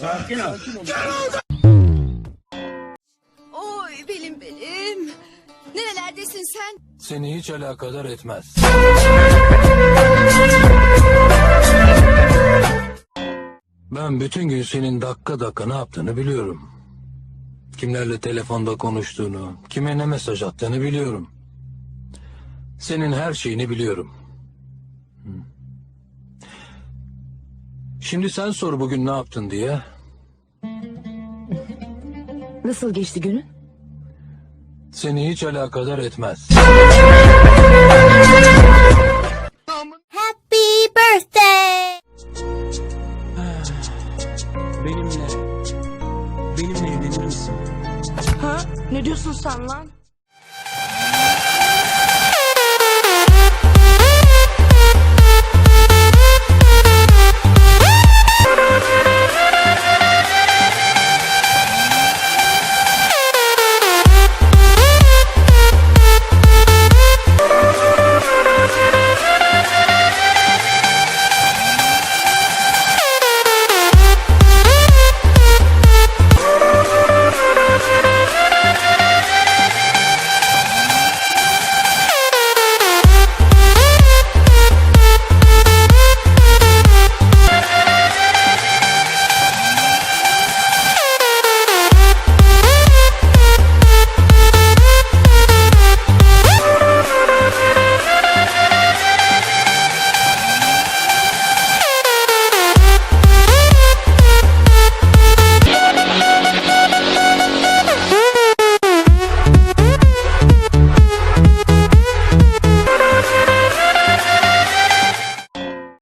Sakin ol. Oy benim benim. Nerelerdesin sen? Seni hiç alakadar etmez. Ben bütün gün senin dakika dakika ne yaptığını biliyorum. Kimlerle telefonda konuştuğunu, kime ne mesaj attığını biliyorum. Senin her şeyini biliyorum. Şimdi sen sor bugün ne yaptın diye. Nasıl geçti günün? Seni hiç alakadar etmez. Happy birthday. Benimle. Benimle evlenir misin? Ha? Ne diyorsun sen lan?